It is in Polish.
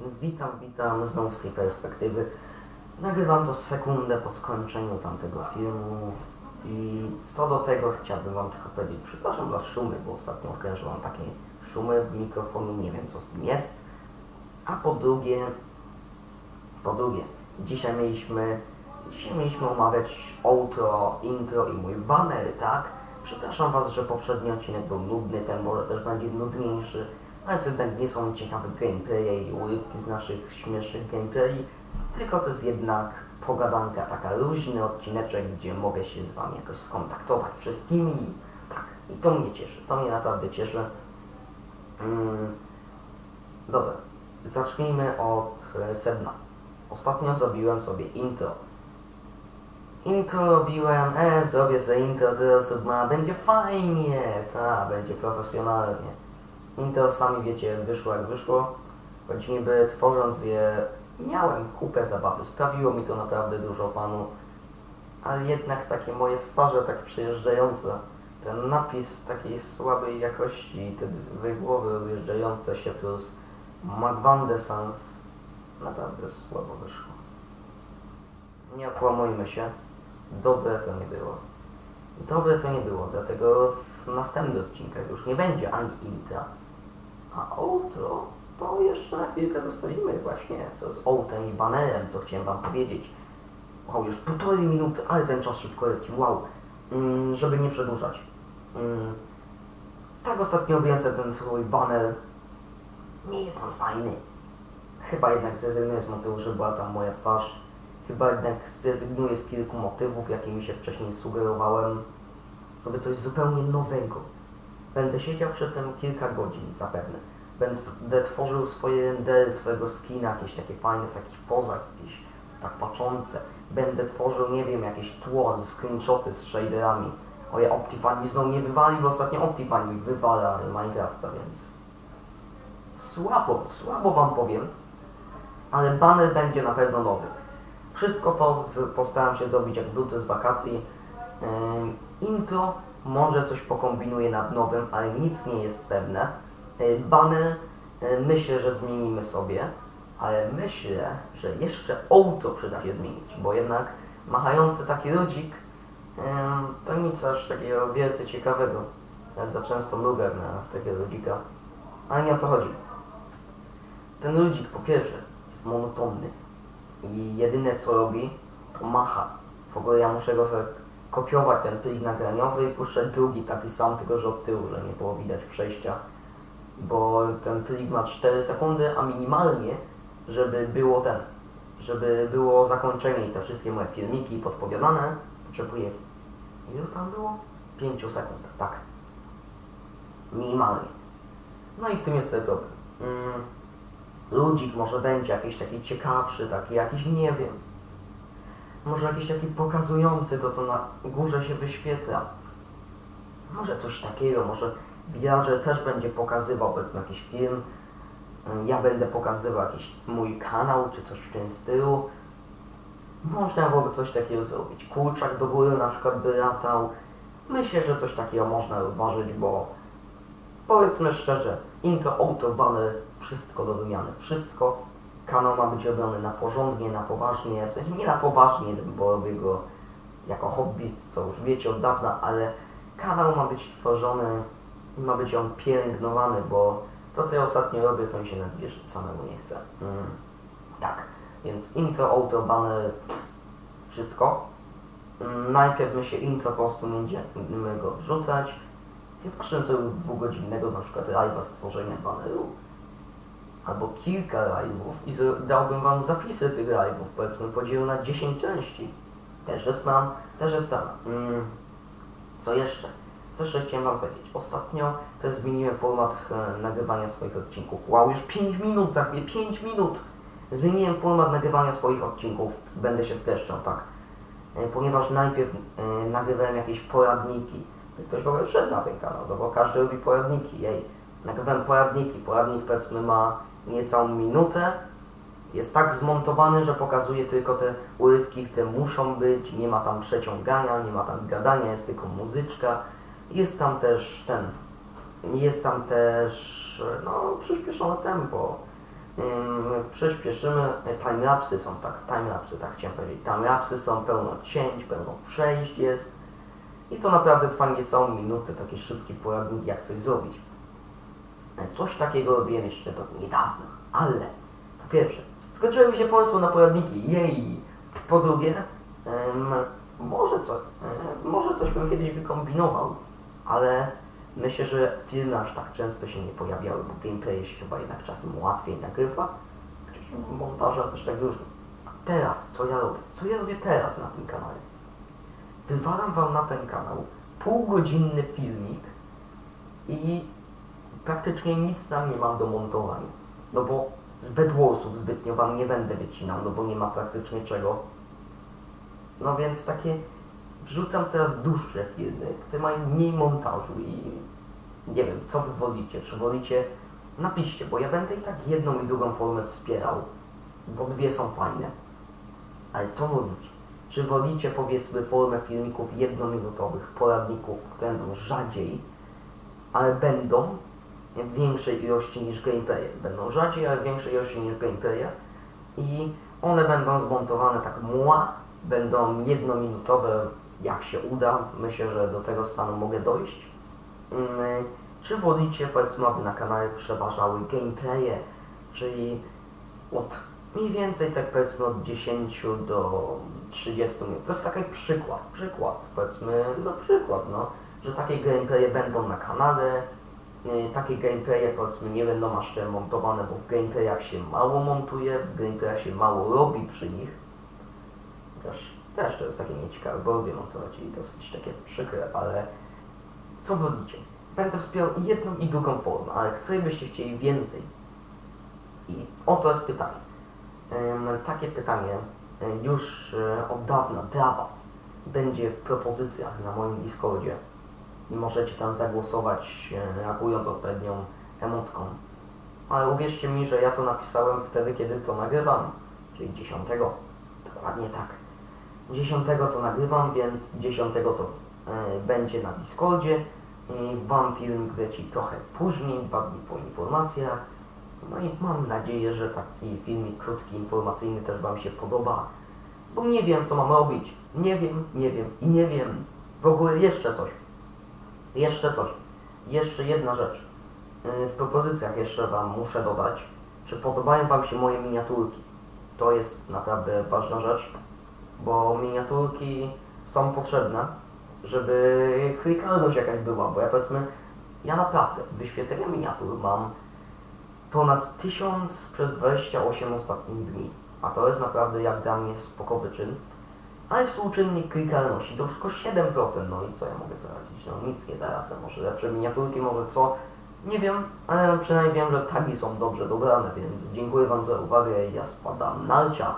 Witam, witam z tej perspektywy. Nagrywam to sekundę po skończeniu tamtego filmu i co do tego chciałbym wam tylko powiedzieć, przepraszam za szumy, bo ostatnio mam takie szumy w mikrofonie, nie wiem co z tym jest. A po drugie, po drugie, dzisiaj mieliśmy, dzisiaj mieliśmy omawiać outro, intro i mój banner, tak? Przepraszam was, że poprzedni odcinek był nudny, ten może też będzie nudniejszy, ale to jednak nie są ciekawe gameplaye i urywki z naszych śmiesznych gameplay, tylko to jest jednak pogadanka, taka luźny odcineczek, gdzie mogę się z wami jakoś skontaktować wszystkimi. Tak, i to mnie cieszy, to mnie naprawdę cieszy. Mm, dobra, zacznijmy od e, sedna. Ostatnio zrobiłem sobie intro. Intro robiłem, e, zrobię sobie intro, teraz ma, będzie fajnie, będzie profesjonalnie. Intro sami wiecie, wyszło jak wyszło, choć niby tworząc je miałem kupę zabawy, sprawiło mi to naprawdę dużo fanu, ale jednak takie moje twarze tak przyjeżdżające, ten napis takiej słabej jakości, te dwie głowy rozjeżdżające się plus Magwan Sans naprawdę słabo wyszło. Nie okłamujmy się, dobre to nie było. Dobre to nie było, dlatego w następnych odcinkach już nie będzie ani intra, a outro to jeszcze na chwilkę zostawimy właśnie, co z outem i banerem, co chciałem wam powiedzieć. Wow, już półtorej minuty, ale ten czas szybko leci, wow. Mm, żeby nie przedłużać. Mm, tak ostatnio sobie ten swój baner. Nie jest on fajny. Chyba jednak zrezygnuję z motywu, że była tam moja twarz. Chyba jednak zrezygnuję z kilku motywów, jakimi się wcześniej sugerowałem. Sobie coś zupełnie nowego. Będę siedział przy tym kilka godzin zapewne. Będę tworzył swoje rendery, swojego skina, jakieś takie fajne, w takich pozach, jakieś tak patrzące. Będę tworzył, nie wiem, jakieś tło, screenshoty z shaderami. Oje, Optifine mi znowu nie wywali, bo ostatnio Optifine mi wywala Minecrafta, więc... Słabo, słabo wam powiem, ale banner będzie na pewno nowy. Wszystko to postaram się zrobić, jak wrócę z wakacji. Ym, intro może coś pokombinuję nad nowym, ale nic nie jest pewne. Yy, banner yy, myślę, że zmienimy sobie, ale myślę, że jeszcze outro przyda się zmienić, bo jednak machający taki ludzik to nic aż takiego wielce ciekawego. Nawet za często mrugam na takiego ludzika. Ale nie o to chodzi. Ten ludzik po pierwsze jest monotonny i jedyne co robi to macha. W ogóle ja muszę go sobie kopiować ten plik nagraniowy i puszczać drugi taki sam, tylko że od tyłu, że nie było widać przejścia. Bo ten plik ma 4 sekundy, a minimalnie, żeby było ten, żeby było zakończenie i te wszystkie moje filmiki podpowiadane, potrzebuję, ile tam było? 5 sekund, tak. Minimalnie. No i w tym jest ten problem. Mm, ludzik może będzie jakiś taki ciekawszy, taki jakiś, nie wiem, może jakiś taki pokazujący to, co na górze się wyświetla. Może coś takiego, może wiarze też będzie pokazywał, powiedzmy, jakiś film. Mm, Ja będę pokazywał jakiś mój kanał, czy coś w tym stylu. Można byłoby coś takiego zrobić. Kurczak do góry na przykład by latał. Myślę, że coś takiego można rozważyć, bo powiedzmy szczerze, intro, outro, banner, wszystko do wymiany. Wszystko. Kanał ma być robiony na porządnie, na poważnie, w sensie nie na poważnie, bo robię go jako hobby, co już wiecie od dawna, ale kanał ma być tworzony, ma być on pielęgnowany, bo to, co ja ostatnio robię, to mi się nawet wierzyć samemu nie chce. Mm. Tak, więc intro, outro, banner, wszystko. Mm, Najpierw my się intro po prostu będziemy go wrzucać. Chyba, że zrobił dwugodzinnego na przykład live'a stworzenia baneru. Albo kilka live'ów i dałbym wam zapisy tych live'ów, powiedzmy podzielił na 10 części. Też jest plan, też jest plan. Mm. Co jeszcze? Co jeszcze chciałem wam powiedzieć? Ostatnio też zmieniłem format e, nagrywania swoich odcinków. Wow, już 5 minut, za chwilę 5 minut! Zmieniłem format nagrywania swoich odcinków, będę się streszczał, tak. E, ponieważ najpierw e, nagrywałem jakieś poradniki. Ktoś w ogóle szedł na ten kanał, no bo każdy robi poradniki, jej. Nagrywałem poradniki, poradnik powiedzmy ma niecałą minutę, jest tak zmontowany, że pokazuje tylko te urywki, które muszą być, nie ma tam przeciągania, nie ma tam gadania, jest tylko muzyczka. Jest tam też ten, jest tam też no, przyspieszone tempo. Ym, przyspieszymy, timelapsy są tak, timelapsy, tak chciałem powiedzieć, timelapsy są pełno cięć, pełno przejść jest i to naprawdę trwa niecałą minutę, taki szybki poradnik jak coś zrobić. E, Coś takiego robiłem jeszcze do niedawna, ale po pierwsze, skończyły mi się pomysły na poradniki, jej! Po drugie, em, może, co, e, może coś bym kiedyś wykombinował, ale myślę, że filmy aż tak często się nie pojawiały, bo gameplay się chyba jednak czasem łatwiej nagrywa, chociaż montaża też tak różnie. A teraz, co ja robię? Co ja robię teraz na tym kanale? Wywalam Wam na ten kanał półgodzinny filmik i praktycznie nic tam nie mam do montowania. No bo z Bedwarsów zbytnio Wam nie będę wycinał, no bo nie ma praktycznie czego. No więc takie wrzucam teraz dłuższe filmy, które mają mniej montażu i nie wiem, co Wy wolicie. Czy wolicie... Napiszcie, bo ja będę i tak jedną i drugą formę wspierał, bo dwie są fajne. Ale co wolicie? Czy wolicie powiedzmy formę filmików jednominutowych, poradników, które będą rzadziej, ale będą większej ilości niż gameplaye. Będą rzadziej, ale w większej ilości niż gameplaye i one będą zmontowane tak mła, będą jednominutowe jak się uda. Myślę, że do tego stanu mogę dojść. Mm, Czy wolicie powiedzmy, aby na kanale przeważały gameplaye, czyli od mniej więcej tak powiedzmy od 10 do 30 minut. To jest taki przykład, przykład powiedzmy, no przykład, no, że takie gameplaye będą na kanale, takie gameplaye powiedzmy nie będą aż montowane, bo w gameplayach się mało montuje, w gameplayach się mało robi przy nich. Chociaż też to jest takie nieciekawe, bo lubię montować i dosyć takie przykre, ale co wolicie? Będę wspierał jedną i drugą formę, ale której byście chcieli więcej? I oto jest pytanie. Takie pytanie e, już e, od dawna dla Was będzie w propozycjach na moim Discordzie i możecie tam zagłosować e, reagując odpowiednią emotką. Ale uwierzcie mi, że ja to napisałem wtedy, kiedy to nagrywam, czyli 10. Dokładnie tak. 10 to nagrywam, więc 10 to e, będzie na Discordzie i Wam filmik leci trochę później, dwa dni po informacjach. No i mam nadzieję, że taki filmik krótki, informacyjny też Wam się podoba, bo nie wiem, co mam robić. Nie wiem, nie wiem i nie wiem. W ogóle jeszcze coś. Jeszcze coś. Jeszcze jedna rzecz. Yy, W propozycjach jeszcze Wam muszę dodać, czy podobają Wam się moje miniaturki. To jest naprawdę ważna rzecz, bo miniaturki są potrzebne, żeby klikalność jakaś była, bo ja powiedzmy, ja naprawdę wyświetlenia miniatur mam ponad 1000 przez 28 ostatnich dni, a to jest naprawdę jak dla mnie spokowy czyn. A współczynnik klikalności, to już tylko 7%, no i co ja mogę zaradzić? No nic nie zaradzę, może lepsze miniaturki, może co? Nie wiem, ale przynajmniej wiem, że tagi są dobrze dobrane, więc dziękuję Wam za uwagę, ja spadam narcia.